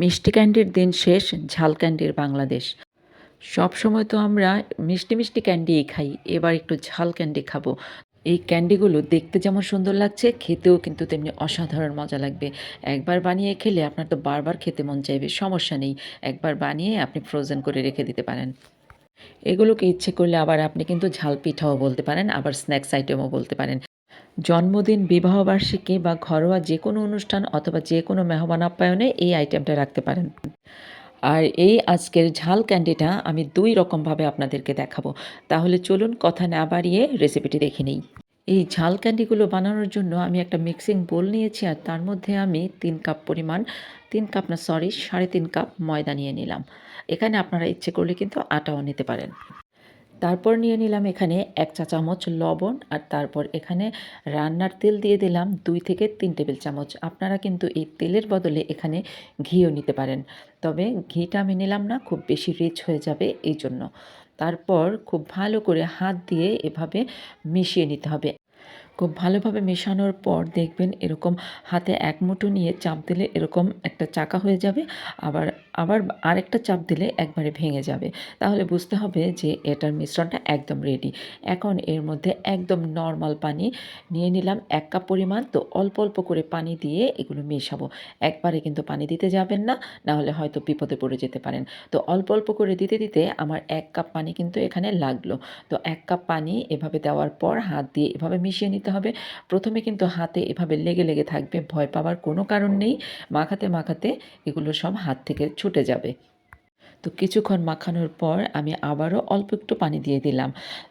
মিষ্টি ক্যান্ডির দিন শেষ, ঝাল ক্যান্ডির বাংলাদেশ। সব সময় তো আমরা মিষ্টি মিষ্টি ক্যান্ডিই খাই, এবার একটু ঝাল ক্যান্ডি খাব। এই ক্যান্ডিগুলো দেখতে যেমন সুন্দর লাগছে, খেতেও কিন্তু তেমনি অসাধারণ মজা লাগবে। একবার বানিয়ে খেলে আপনার তো বারবার খেতে মন চাইবে, সমস্যা নেই। একবার বানিয়ে আপনি ফ্রোজেন করে রেখে দিতে পারেন। এগুলোকে ইচ্ছে করলে আবার আপনি কিন্তু ঝাল পিঠাও বলতে পারেন, আবার স্ন্যাক্স আইটেমও বলতে পারেন। জন্মদিন, বিবাহবার্ষিকী বা ঘরোয়া যে কোনো অনুষ্ঠান অথবা যে কোনো মেহমান আপ্যায়নে এই আইটেমটা রাখতে পারেন। আর এই আজকের ঝাল ক্যান্ডিটা আমি দুই রকমভাবে আপনাদেরকে দেখাবো। তাহলে চলুন কথা না বাড়িয়ে রেসিপিটি দেখে নিই। এই ঝাল ক্যান্ডিগুলো বানানোর জন্য আমি একটা মিক্সিং বোল নিয়েছি আর তার মধ্যে আমি তিন কাপ পরিমাণ, তিন কাপ না সরি সাড়ে তিন কাপ ময়দা নিয়ে নিলাম। এখানে আপনারা ইচ্ছে করলে কিন্তু আটাও নিতে পারেন। তারপর নিয়ে নিলাম এখানে এক চা চামচ লবণ আর তারপর এখানে রান্নার তেল দিয়ে দিলাম দুই থেকে তিন টেবিল চামচ। আপনারা কিন্তু এই তেলের বদলে এখানে ঘিও নিতে পারেন। তবে ঘিটা আমি নিলাম না, খুব বেশি রিচ হয়ে যাবে এই জন্য তারপর খুব ভালো করে হাত দিয়ে এভাবে মিশিয়ে নিতে হবে। খুব ভালোভাবে মেশানোর পর দেখবেন এরকম হাতে এক মুঠো নিয়ে চাপ দিলে এরকম একটা চাকা হয়ে যাবে, আবার আবার আরেকটা চাপ দিলে একবারে ভেঙে যাবে। তাহলে বুঝতে হবে যে এটার মিশ্রণটা একদম রেডি এখন এর মধ্যে একদম নর্মাল পানি নিয়ে নিলাম, এক কাপ পরিমাণ। তো অল্প অল্প করে পানি দিয়ে এগুলো মেশাবো। একবারে কিন্তু পানি দিতে যাবেন না, নাহলে হয়তো বিপদে পড়ে যেতে পারেন। তো অল্প অল্প করে দিতে দিতে আমার এক কাপ পানি কিন্তু এখানে লাগল। তো এক কাপ পানি এভাবে দেওয়ার পর হাত দিয়ে এভাবে মিশিয়ে নিতে হবে। প্রথমে কিন্তু হাতে এভাবে লেগে লেগে থাকবে, ভয় পাওয়ার কোনো কারণ নেই। মাখাতে মাখাতে এগুলো সব হাত থেকে ছুটে যাবে। তো কিছুক্ষণ মাখানোর পর আমি আবারও অল্প একটু পানি দিয়ে দিলাম।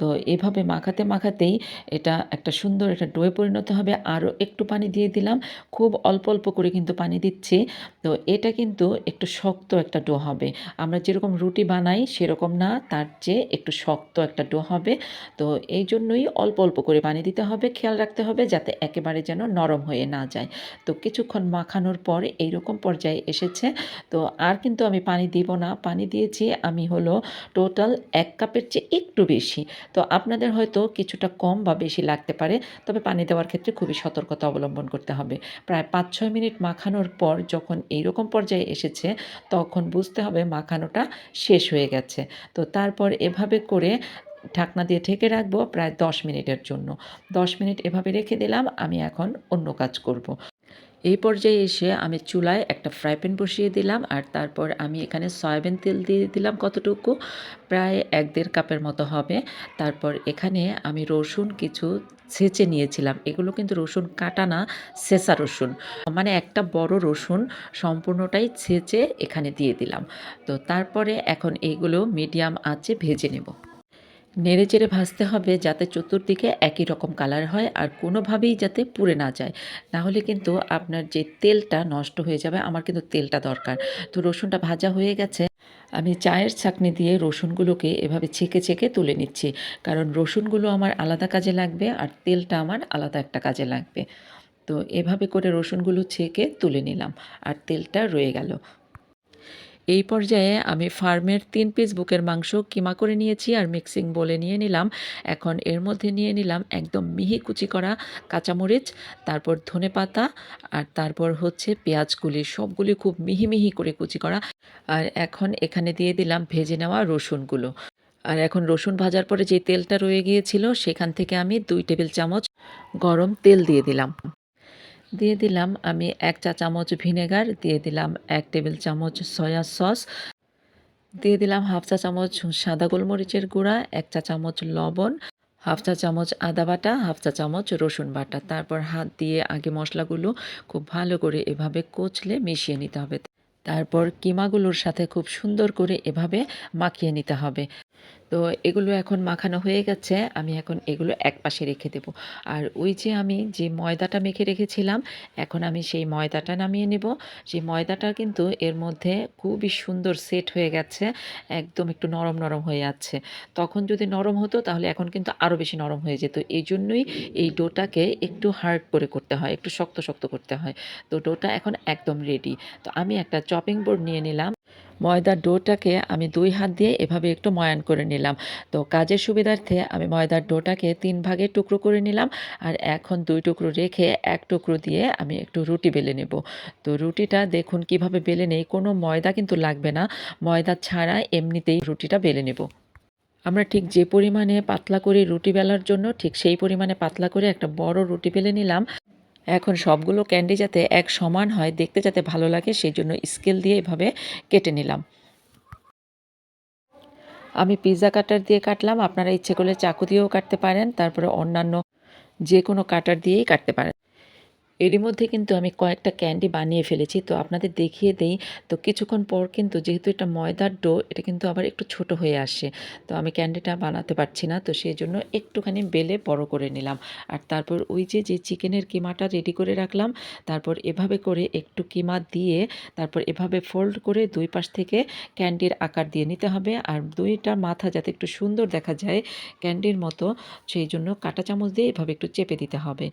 তো এভাবে মাখাতে মাখাতেই এটা একটা সুন্দর একটা ডোয়ে পরিণত হবে। আরও একটু পানি দিয়ে দিলাম। খুব অল্প অল্প করে কিন্তু পানি দিচ্ছি। তো এটা কিন্তু একটু শক্ত একটা ডো হবে। আমরা যেরকম রুটি বানাই সেরকম না, তার চেয়ে একটু শক্ত একটা ডো হবে। তো এই জন্যই অল্প অল্প করে পানি দিতে হবে, খেয়াল রাখতে হবে যাতে একেবারে যেন নরম হয়ে না যায়। তো কিছুক্ষণ মাখানোর পর এইরকম পর্যায়ে এসেছে। তো আর কিন্তু আমি পানি দিব না। পানি দিয়েছি, আমি হলো টোটাল এক কাপের চেয়ে একটু বেশি। তো আপনাদের হয়তো কিছুটা কম বা বেশি লাগতে পারে, তবে পানি দেওয়ার ক্ষেত্রে খুবই সতর্কতা অবলম্বন করতে হবে। প্রায় পাঁচ ছয় মিনিট মাখানোর পর যখন এইরকম পর্যায়ে এসেছে, তখন বুঝতে হবে মাখানোটা শেষ হয়ে গেছে। তো তারপর এভাবে করে ঢাকনা দিয়ে ঢেকে রাখব প্রায় দশ মিনিটের জন্য। দশ মিনিট এভাবে রেখে দিলাম, আমি এখন অন্য কাজ করব। এই পর্যায়ে এসে আমি চুলায় একটা ফ্রাই প্যান বসিয়ে দিলাম আর তারপর আমি এখানে সয়াবিন তেল দিয়ে দিলাম কতটুকু? প্রায় এক দেড় কাপের মতো হবে। তারপর এখানে আমি রসুন কিছু ছেঁচে নিয়েছিলাম। এগুলো কিন্তু রসুন কাটা না, ছেঁচা রসুন। মানে একটা বড় রসুন সম্পূর্ণটাই ছেঁচে এখানে দিয়ে দিলাম। তো তারপরে এখন এগুলো মিডিয়াম আঁচে ভেজে নেব। নেড়ে চেড়ে ভাজতে হবে যাতে চতুর্দিকে একই রকম কালার হয় আর কোনোভাবেই যাতে পুড়ে না যায়। নাহলে কিন্তু আপনার যে তেলটা নষ্ট হয়ে যাবে, আমার কিন্তু তেলটা দরকার। তো রসুনটা ভাজা হয়ে গেছে। আমি চায়ের ছাঁকনি দিয়ে রসুনগুলোকে এভাবে ছেঁকে ছেঁকে তুলে নিচ্ছি। কারণ রসুনগুলো আমার আলাদা কাজে লাগবে আর তেলটা আমার আলাদা একটা কাজে লাগবে। তো এভাবে করে রসুনগুলো ছেঁকে তুলে নিলাম আর তেলটা রয়ে গেল। এই পর্যায়ে আমি ফার্মের তিন পিস বুকের মাংস কিমা করে নিয়েছি আর মিক্সিং বলে নিয়ে নিলাম। এখন এর মধ্যে নিয়ে নিলাম একদম মিহি কুচি করা কাঁচামরিচ, তারপর ধনে পাতা আর তারপর হচ্ছে পেঁয়াজগুলি। সবগুলি খুব মিহি মিহি করে কুচি করা। আর এখন এখানে দিয়ে দিলাম ভেজে নেওয়া রসুনগুলো। আর এখন রসুন ভাজার পরে যে তেলটা রয়ে গিয়েছিল, সেখান থেকে আমি দুই টেবিল চামচ গরম তেল দিয়ে দিলাম। দিয়ে দিলাম আমি এক চা চামচ ভিনেগার, দিয়ে দিলাম এক টেবিল চামচ সয়া সস, দিয়ে দিলাম হাফ চা চামচ সাদা গোলমরিচের গুঁড়া, এক চা চামচ লবণ, হাফ চা চামচ আদা বাটা, হাফ চা চামচ রসুন বাটা। তারপর হাত দিয়ে আগে মশলাগুলো খুব ভালো করে এভাবে কচলে মিশিয়ে নিতে হবে। তারপর কিমাগুলোর সাথে খুব সুন্দর করে এভাবে মাখিয়ে নিতে হবে। তো এগুলো এখন মাখানো হয়ে গেছে, আমি এখন এগুলো এক পাশে রেখে দেব। আর ওই যে আমি যে ময়দাটা মেখে রেখেছিলাম, এখন আমি সেই ময়দাটা নামিয়ে নেব। সেই ময়দাটা কিন্তু এর মধ্যে খুবই সুন্দর সেট হয়ে গেছে, একদম একটু নরম নরম হয়ে যাচ্ছে। তখন যদি নরম হতো, তাহলে এখন কিন্তু আরও বেশি নরম হয়ে যেত। এই জন্যই এই ডোটাকে একটু হার্ড করে করতে হয়, একটু শক্ত শক্ত করতে হয়। তো ডোটা এখন একদম রেডি তো আমি একটা চপিং বোর্ড নিয়ে নিলাম। ময়দার ডোটাকে আমি দুই হাত দিয়ে এভাবে একটু ময়ান করে নিলাম। তো কাজের সুবিধার্থে আমি ময়দার ডোটাকে তিন ভাগে টুকরো করে নিলাম আর এখন দুই টুকরো রেখে এক টুকরো দিয়ে আমি একটু রুটি বেলে নেব। তো রুটিটা দেখুন কীভাবে বেলে নেই, কোনো ময়দা কিন্তু লাগবে না। ময়দা ছাড়া এমনিতেই রুটিটা বেলে নেব। আমরা ঠিক যে পরিমাণে পাতলা করি রুটি বেলার জন্য ঠিক সেই পরিমাণে পাতলা করে একটা বড় রুটি বেলে নিলাম। এখন সবগুলো ক্যান্ডি যাতে এক সমান হয়, দেখতে যাতে ভালো লাগে সেই জন্য স্কেল দিয়ে এভাবে কেটে নিলাম। আমি পিৎজা কাটার দিয়ে কাটলাম, আপনারা ইচ্ছে করলে চাকু দিয়েও কাটতে পারেন, তারপরে অন্যান্য যে কোনো কাটার দিয়েই কাটতে পারেন। এরই মধ্যে কিন্তু আমি কয়েকটা ক্যান্ডি বানিয়ে ফেলেছি। তো আপনাদের দেখিয়ে দেই। তো কিছুক্ষণ পর কিন্তু যেহেতু এটা ময়দার ডো, এটা কিন্তু আবার একটু ছোট হয়ে আসে। তো আমি ক্যান্ডিটা বানাতে পারছি না। তো সেই জন্য একটুখানি বেলে বড় করে নিলাম। আর তারপর ওই যে যে চিকেনের কিমাটা রেডি করে রাখলাম, তারপর এভাবে করে একটু কিমা দিয়ে তারপর এভাবে ফোল্ড করে দুই পাশ থেকে ক্যান্ডির আকার দিয়ে নিতে হবে। আর দুইটা মাথা যাতে একটু সুন্দর দেখা যায় ক্যান্ডির মতো, সেই জন্য কাঁটা চামচ দিয়ে এভাবে একটু চেপে দিতে হবে।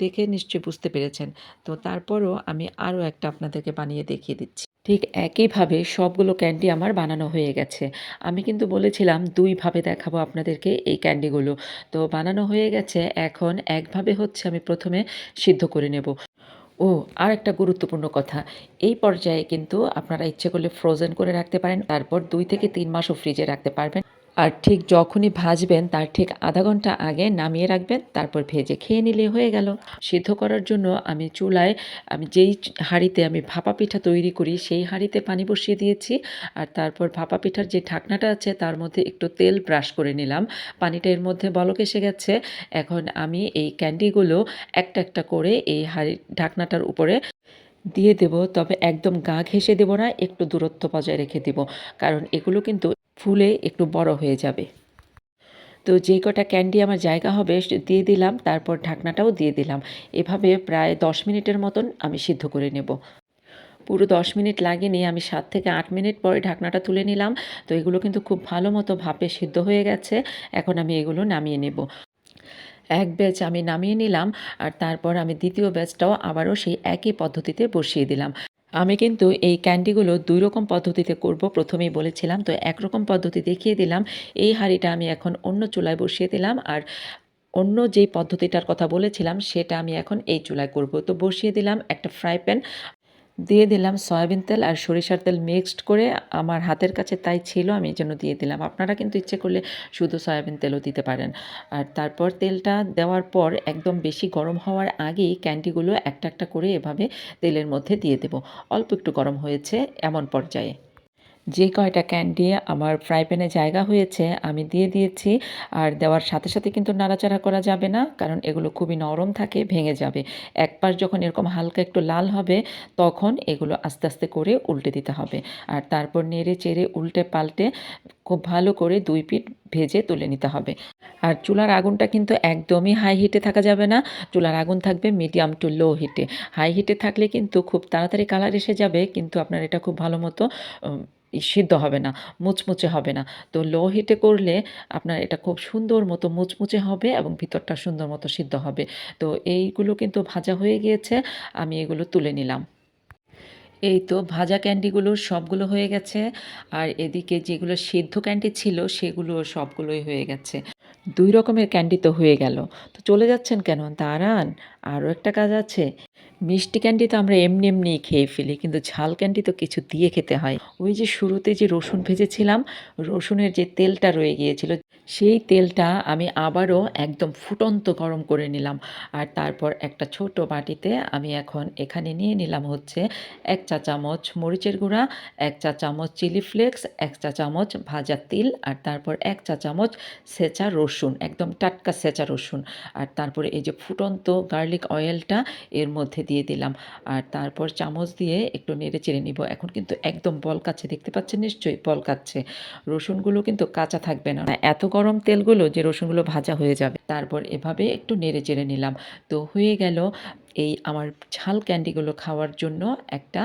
দেখে নিশ্চয়ই বুঝতে পেরেছেন তো তারপরও আমি আরও একটা আপনাদেরকে বানিয়ে দেখিয়ে দিচ্ছি। ঠিক একইভাবে সবগুলো ক্যান্ডি আমার বানানো হয়ে গেছে। আমি কিন্তু বলেছিলাম দুইভাবে দেখাবো আপনাদেরকে এই ক্যান্ডিগুলো। তো বানানো হয়ে গেছে, এখন একভাবে হচ্ছে আমি প্রথমে সিদ্ধ করে নেব। ও আর একটা গুরুত্বপূর্ণ কথা, এই পর্যায়ে কিন্তু আপনারা ইচ্ছে করলে ফ্রোজেন করে রাখতে পারেন, তারপর দুই থেকে তিন মাসও ফ্রিজে রাখতে পারবেন। আর ঠিক যখনই ভাজবেন, তার ঠিক আধা ঘণ্টা আগে নামিয়ে রাখবেন, তারপর ভেজে খেয়ে নিলে হয়ে গেল। সিদ্ধ করার জন্য আমি চুলায়, আমি যেই হাঁড়িতে আমি ভাপা পিঠা তৈরি করি, সেই হাঁড়িতে পানি বসিয়ে দিয়েছি। আর তারপর ভাপা পিঠার যে ঢাকনাটা আছে, তার মধ্যে একটু তেল ব্রাশ করে নিলাম। পানিটা এর মধ্যে বলক এসে গেছে। এখন আমি এই ক্যান্ডিগুলো একটা একটা করে এই হাঁড়ির ঢাকনাটার উপরে দিয়ে দেব, তবে একদম গা ঘেঁষে দেবো না, একটু দূরত্ব বজায় রেখে দেব, কারণ এগুলো কিন্তু ফুলে একটু বড় হয়ে যাবে। তো যেই কটা ক্যান্ডি আমার জায়গা হবে দিয়ে দিলাম, তারপর ঢাকনাটাও দিয়ে দিলাম। এভাবে প্রায় দশ মিনিটের মতন আমি সিদ্ধ করে নেব। পুরো দশ মিনিট লাগেনি, আমি সাত থেকে আট মিনিট পরে ঢাকনাটা তুলে নিলাম। তো এগুলো কিন্তু খুব ভালো মতো ভাপে সিদ্ধ হয়ে গেছে, এখন আমি এগুলো নামিয়ে নেব। এক ব্যাচ আমি নামিয়ে নিলাম আর তারপর আমি দ্বিতীয় ব্যাচটাও আবারও সেই একই পদ্ধতিতে বসিয়ে দিলাম। আমি কিন্তু এই ক্যান্ডিগুলো দুই রকম পদ্ধতিতে করব, প্রথমেই বলেছিলাম, তো একরকম পদ্ধতি দেখিয়ে দিলাম। এই হাঁড়িটা আমি এখন অন্য চুলায় বসিয়ে দিলাম আর অন্য যেই পদ্ধতিটার কথা বলেছিলাম, সেটা আমি এখন এই চুলায় করব। তো বসিয়ে দিলাম একটা ফ্রাই প্যান দিয়ে দিলাম সয়াবিন তেল আর সরিষার তেল মিক্সড করে আমার হাতের কাছে তাই ছিল, আমি এই জন্য দিয়ে দিলাম। আপনারা কিন্তু ইচ্ছে করলে শুধু সয়াবিন তেলও দিতে পারেন। আর তারপর তেলটা দেওয়ার পর একদম বেশি গরম হওয়ার আগেই ক্যান্ডিগুলো একটা একটা করে এভাবে তেলের মধ্যে দিয়ে দেব। অল্প একটু গরম হয়েছে এমন পর্যায়ে। যে কয়টা ক্যান্ডি আমার ফ্রাই প্যানে জায়গা হয়েছে, আমি দিয়ে দিয়েছি। আর দেওয়ার সাথে সাথে কিন্তু নাড়াচাড়া করা যাবে না, কারণ এগুলো খুবই নরম থাকে, ভেঙে যাবে। একবার যখন এরকম হালকা একটু লাল হবে, তখন এগুলো আস্তে আস্তে করে উল্টে দিতে হবে। আর তারপর নেড়ে চেড়ে উল্টে পাল্টে খুব ভালো করে দুই পিঠ ভেজে তুলে নিতে হবে। আর চুলার আগুনটা কিন্তু একদমই হাই হিটে থাকা যাবে না। চুলার আগুন থাকবে মিডিয়াম টু লো হিটে হাই হিটে থাকলে কিন্তু খুব তাড়াতাড়ি কালার এসে যাবে, কিন্তু আপনার এটা খুব ভালো মতো সিদ্ধ হবে না, মুচমুচে হবে না। তো লো হিটে করলে আপনার এটা খুব সুন্দর মতো মুচমুচে হবে এবং ভিতরটা সুন্দর মতো সিদ্ধ হবে। তো এইগুলো কিন্তু ভাজা হয়ে গিয়েছে, আমি এগুলো তুলে নিলাম। এই তো ভাজা ক্যান্ডিগুলো সবগুলো হয়ে গেছে, আর এদিকে যেগুলো সিদ্ধ ক্যান্ডি ছিল সেগুলো সবগুলোই হয়ে গেছে। দুই রকমের ক্যান্ডি তো হয়ে গেল। তো চলে যাচ্ছেন কেন? দাঁড়ান, আরও একটা কাজ আছে। মিষ্টি ক্যান্ডি তো আমরা এমনি এমনিই খেয়ে ফেলি, কিন্তু ঝাল ক্যান্ডি তো কিছু দিয়ে খেতে হয়। ওই যে শুরুতে যে রসুন ভেজেছিলাম, রসুনের যে তেলটা রয়ে গিয়েছিল, সেই তেলটা আমি আবারও একদম ফুটন্ত গরম করে নিলাম। আর তারপর একটা ছোট বাটিতে আমি এখন এখানে নিয়ে নিলাম হচ্ছে এক চা চামচ মরিচের গুঁড়া, এক চা চামচ চিলি ফ্লেক্স, এক চা চামচ ভাজা তিল, আর তারপর এক চা চামচ সেচা রসুন, একদম টাটকা সেচা রসুন। আর তারপরে এই যে ফুটন্ত গার্লিক অয়েলটা এর মধ্যে দিয়ে দিলাম। আর তারপর চামচ দিয়ে একটু নেড়ে চেড়ে নিব। এখন কিন্তু একদম বল কাচ্ছে, দেখতে পাচ্ছেন নিশ্চয়ই বল কাচ্ছে। রসুনগুলো কিন্তু কাঁচা থাকবে না। এত গরম তেলগুলো যে রসুনগুলো ভাজা হয়ে যাবে। তারপর এভাবে একটু নেড়ে চেড়ে নিলাম। তো হয়ে গেল এই আমার ঝাল ক্যান্ডিগুলো খাওয়ার জন্য একটা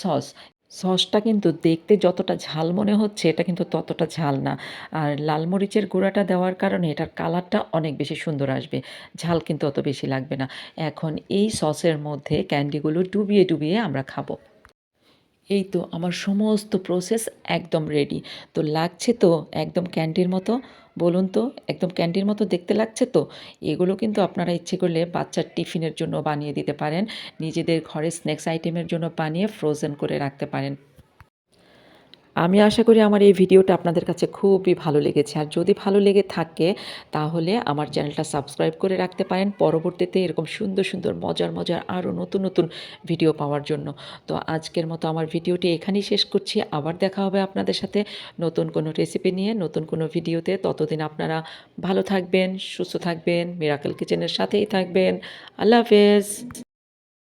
সস। সসটা কিন্তু দেখতে যতটা ঝাল মনে হচ্ছে, এটা কিন্তু ততটা ঝাল না। আর লাল মরিচের গুঁড়াটা দেওয়ার কারণে এটার কালারটা অনেক বেশি সুন্দর আসবে। ঝাল কিন্তু অত বেশি লাগবে না। এখন এই সসের মধ্যে ক্যান্ডিগুলো ডুবিয়ে ডুবিয়ে আমরা খাব। এই তো আমার সমস্ত প্রসেস একদম রেডি তো লাগছে তো একদম ক্যান্ডির মতো বলুন তো, একদম ক্যান্ডির মতো দেখতে লাগছে তো? এগুলো কিন্তু আপনারা ইচ্ছে করলে বাচ্চার টিফিনের জন্য বানিয়ে দিতে পারেন। নিজেদের ঘরে স্ন্যাক্স আইটেমের জন্য বানিয়ে ফ্রোজেন করে রাখতে পারেন। আমি আশা করি আমার এই ভিডিওটা আপনাদের কাছে খুবই ভালো লেগেছে। আর যদি ভালো লেগে থাকে, তাহলে আমার চ্যানেলটা সাবস্ক্রাইব করে রাখতে পারেন। পরবর্তীতে এরকম সুন্দর সুন্দর, মজার মজার আরও নতুন নতুন ভিডিও পাওয়ার জন্য। তো আজকের মতো আমার ভিডিওটি এখানেই শেষ করছি। আবার দেখা হবে আপনাদের সাথে নতুন কোনো রেসিপি নিয়ে, নতুন কোনো ভিডিওতে। ততদিন আপনারা ভালো থাকবেন, সুস্থ থাকবেন মিরাকেল কিচেনের সাথেই থাকবেন। আল্লাহ হাফেজ।